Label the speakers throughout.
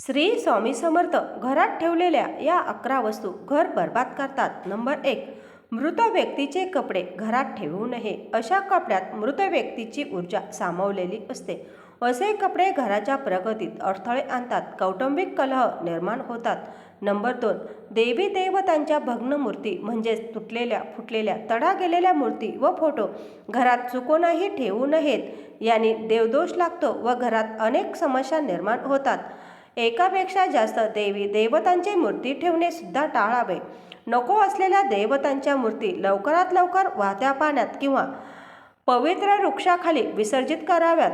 Speaker 1: श्री स्वामी समर्थ घरात ठेवलेल्या या अकरा वस्तू घर बर्बाद करतात. नंबर एक मृत व्यक्तीचे कपडे घरात ठेवू नये. अशा कपड्यात मृत व्यक्तीची ऊर्जा सामावलेली असते. असे कपडे घराच्या प्रगतीत अडथळे आणतात. कौटुंबिक कलह निर्माण होतात. नंबर दोन देवी देवतांच्या भग्न मूर्ती म्हणजेच तुटलेल्या फुटलेल्या तडा गेलेल्या मूर्ती व फोटो घरात चुकूनही ठेवू नयेत. याने देवदोष लागतो व घरात अनेक समस्या निर्माण होतात. एकापेक्षा जास्त देवी देवतांची मूर्ती ठेवणेसुद्धा टाळावे. नको असलेल्या देवतांच्या मूर्ती लवकरात लवकर वाहत्या पाण्यात किंवा पवित्र वृक्षाखाली विसर्जित कराव्यात.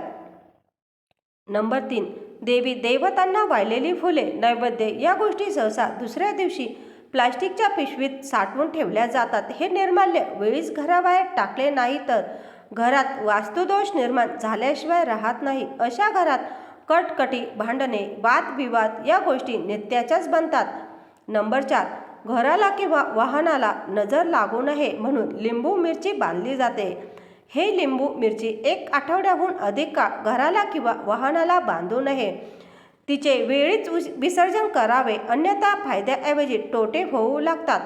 Speaker 1: नंबर तीन देवी देवतांना वाहिलेली फुले नैवेद्य या गोष्टी सहसा दुसऱ्या दिवशी प्लास्टिकच्या पिशवीत साठवून ठेवल्या जातात. हे निर्माल्य वेळीच घराबाहेर टाकले नाही तर घरात वास्तुदोष निर्माण झाल्याशिवाय राहत नाही. अशा घरात कटकटी भांडणे वादविवाद या गोष्टी नित्याच्याच बनतात. नंबर चार घराला किंवा वाहनाला नजर लागू नये म्हणून लिंबू मिरची बांधली जाते. हे लिंबू मिरची एक आठवड्याहून अधिक काळ घराला किंवा वाहनाला बांधू नये. तिचे वेळीच विसर्जन करावे अन्यथा फायद्याऐवजी तोटे होऊ लागतात.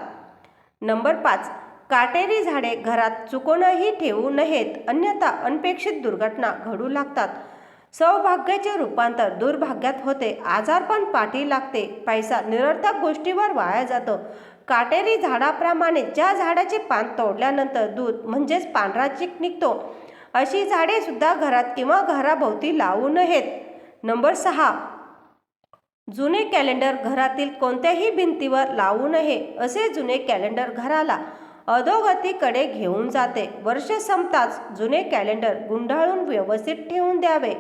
Speaker 1: नंबर पाच काटेरी झाडे घरात चुकूनही ठेवू नयेत अन्यथा अनपेक्षित दुर्घटना घडू लागतात. सौभाग्याचे रूपांतर दुर्भाग्यात होते. आजारपण पाठी लागते. पैसा निरर्थक गोष्टीवर वाया जातो. काटेरी झाडाप्रमाणे ज्या झाडाचे पान तोडल्यानंतर दूध म्हणजेच पांढरा चिक निघतो अशी झाडे सुद्धा घरात किंवा घराभोवती लावू नयेत नंबर सहा. जुने कॅलेंडर घरातील कोणत्याही भिंतीवर लावू नये असे जुने कॅलेंडर घराला अधोगतीकडे घेऊन जाते. वर्ष संपताच जुने कॅलेंडर गुंडाळून व्यवस्थित ठेवून द्यावे.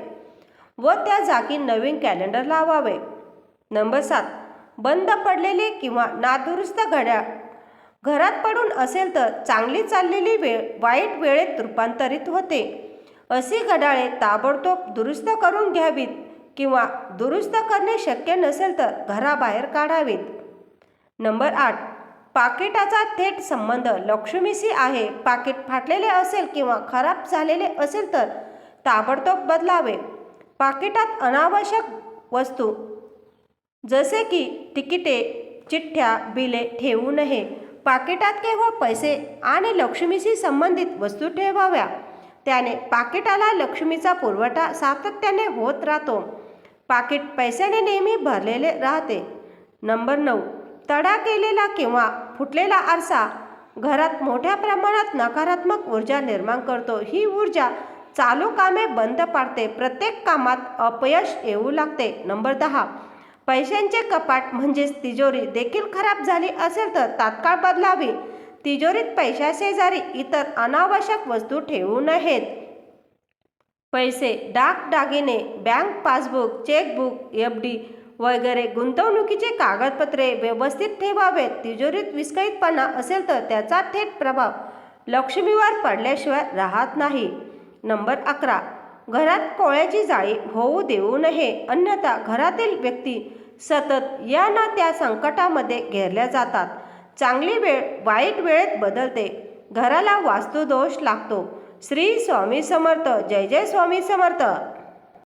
Speaker 1: व त्या जागी नवीन कॅलेंडर लावावे. नंबर सात बंद पडलेले किंवा नादुरुस्त घड्याळ घरात पडून असेल तर चांगली चाललेली वेळ वाईट वेळेत रूपांतरित होते. अशी घड्याळे ताबडतोब दुरुस्त करून घ्यावीत किंवा दुरुस्त करणे शक्य नसेल तर घराबाहेर काढावीत. नंबर आठ पाकिटाचा थेट संबंध लक्ष्मीशी आहे. पाकिट फाटलेले असेल किंवा खराब झालेले असेल तर ताबडतोब बदलावे. पाकिटात अनावश्यक वस्तू जसे की तिकिटे चिठ्ठ्या बिले ठेवू नये. पाकिटात केवळ पैसे आणि लक्ष्मीशी संबंधित वस्तू ठेवाव्या. त्याने पाकिटाला लक्ष्मीचा पुरवठा सातत्याने होत राहतो. पाकिट पैशाने नेहमी भरलेले राहते. नंबर नऊ. तडा केलेला किंवा फुटलेला आरसा. घरात मोठ्या प्रमाणात नकारात्मक ऊर्जा निर्माण करतो. ही ऊर्जा चालू कामे बंद पाडते. प्रत्येक कामात अपयश येऊ लागते. नंबर दहा पैशांचे कपाट म्हणजेच तिजोरी देखील खराब झाली असेल तर तात्काळ बदलावी. तिजोरीत पैशाशेजारी इतर अनावश्यक वस्तू ठेवू नयेत. पैसे दागिने bank passbook chequebook F D वगैरे गुंतवणुकीचे कागदपत्रे व्यवस्थित ठेवावेत. तिजोरीत विस्कळीतपणा असेल तर त्याचा थेट प्रभाव लक्ष्मीवर पडल्याशिवाय राहत नाही. नंबर अकरा. घरात कोळ्याची जाळी होऊ देऊ नये अन्यथा घरातील व्यक्ती सतत या ना त्या संकटामध्ये घेरल्या जातात. चांगली वेळ वाईट वेळेत बदलते. घराला वास्तुदोष लागतो. श्री स्वामी समर्थ. जय जय स्वामी समर्थ.